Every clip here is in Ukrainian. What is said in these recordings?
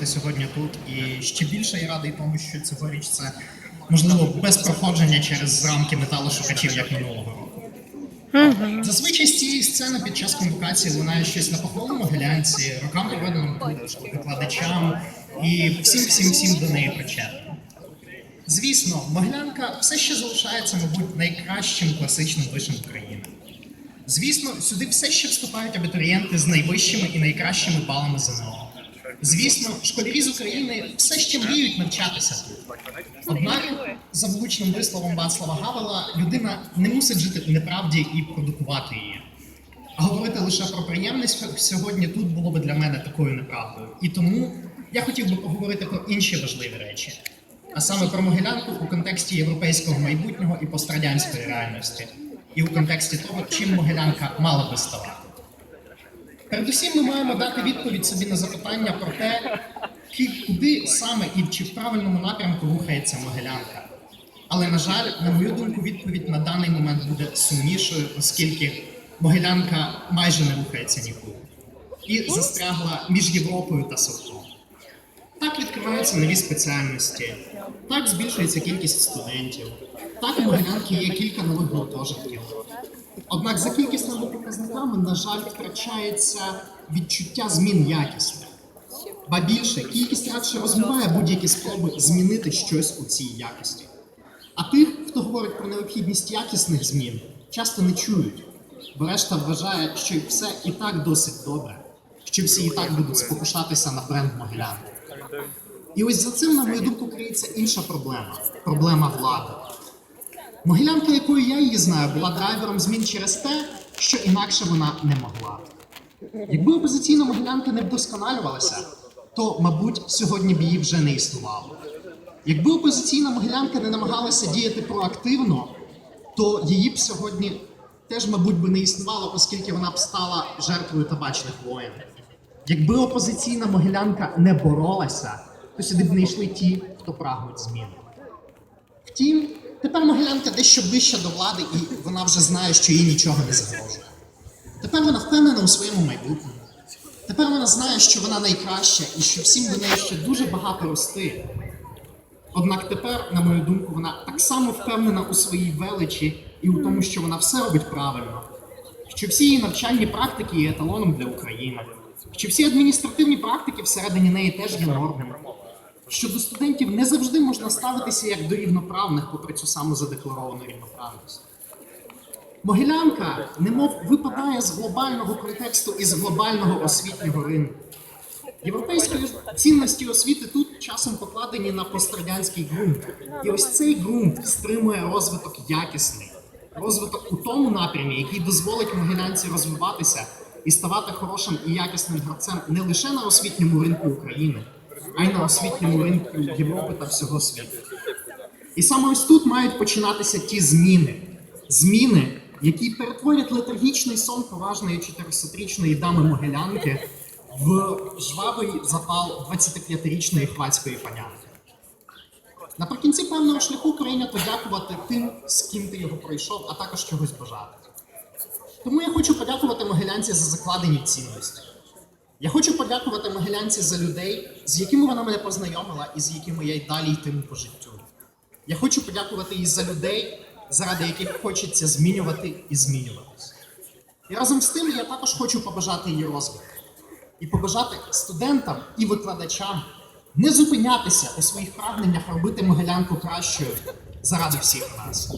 бути сьогодні тут. І ще більше я радий тому, що цьогоріч це можливо без проходження через рамки металошукачів, як минулого року. Зазвичай з цієї сцени під час конвокації лунає щось на похвалому глянці, рокам проведеному тут викладачам і всім всім всім до неї причетним. Звісно, Могилянка все ще залишається, мабуть, найкращим класичним вишем України. Звісно, сюди все ще вступають абітурієнти з найвищими і найкращими балами ЗНО. Звісно, школярі з України все ще мріють навчатися тут. Однак, за влучним висловом Вацлава Гавела, людина не мусить жити у неправді і продукувати її. А говорити лише про приємність сьогодні тут було би для мене такою неправдою. І тому я хотів би поговорити про інші важливі речі, а саме про Могилянку у контексті європейського майбутнього і пострадянської реальності, і у контексті того, чим Могилянка мала би ставати. Передусім, ми маємо дати відповідь собі на запитання про те, куди саме і чи в правильному напрямку рухається Могилянка. Але, на жаль, на мою думку, відповідь на даний момент буде сумнішою, оскільки Могилянка майже не рухається нікуди і застрягла між Європою та Совком. Так відкриваються нові спеціальності, так збільшується кількість студентів, так у Могилянки є кілька нових гуртожитків. Однак за кількісними показниками, на жаль, втрачається відчуття змін якісних. Ба більше, кількість радше розмиває будь-які спроби змінити щось у цій якості. А тих, хто говорить про необхідність якісних змін, часто не чують, бо решта вважає, що все і так досить добре, що всі і так будуть спокушатися на бренд Могилянки. І ось за цим, на мою думку, криється інша проблема проблема влади. Могилянка, якою я її знаю, була драйвером змін через те, що інакше вона не могла. Якби опозиційна могилянка не вдосконалювалася, то, мабуть, сьогодні б її вже не існувало. Якби опозиційна могилянка не намагалася діяти проактивно, то її б сьогодні теж, мабуть, би не існувало, оскільки вона б стала жертвою табачних воєн. Якби опозиційна могилянка не боролася, то сюди б не йшли ті, хто прагнуть зміни. Втім, тепер Могилянка дещо ближче до влади, і вона вже знає, що їй нічого не загрожує. Тепер вона впевнена у своєму майбутньому. Тепер вона знає, що вона найкраща і що всім до неї ще дуже багато рости. Однак тепер, на мою думку, вона так само впевнена у своїй величі і у тому, що вона все робить правильно, що всі її навчальні практики є еталоном для України, що всі адміністративні практики всередині неї теж є нормами, що до студентів не завжди можна ставитися як до рівноправних, попри цю саму задекларовану рівноправність. Могилянка, немов випадає з глобального контексту і з глобального освітнього ринку. Європейські цінності освіти тут часом покладені на пострадянський ґрунт. І ось цей ґрунт стримує розвиток якісний, розвиток у тому напрямі, який дозволить могилянці розвиватися і ставати хорошим і якісним гравцем не лише на освітньому ринку України, а й на освітньому ринку Європи та всього світу. І саме ось тут мають починатися ті зміни. Зміни, які перетворять летаргічний сон поважної 400-річної дами Могилянки в жвавий запал 25-річної хвацької панянки. Наприкінці певного шляху прийнято дякувати тим, з ким ти його пройшов, а також чогось бажати. Тому я хочу подякувати Могилянці за закладені цінності. Я хочу подякувати Могилянці за людей, з якими вона мене познайомила і з якими я й далі йтиму по життю. Я хочу подякувати їй за людей, заради яких хочеться змінювати і змінюватися. І разом з тим я також хочу побажати їй розвитку і побажати студентам і викладачам не зупинятися у своїх прагненнях робити Могилянку кращою заради всіх нас.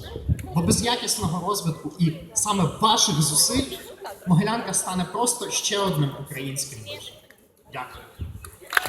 Бо без якісного розвитку і саме ваших зусиль Могилянка стане просто ще одним українським вишем. Дякую.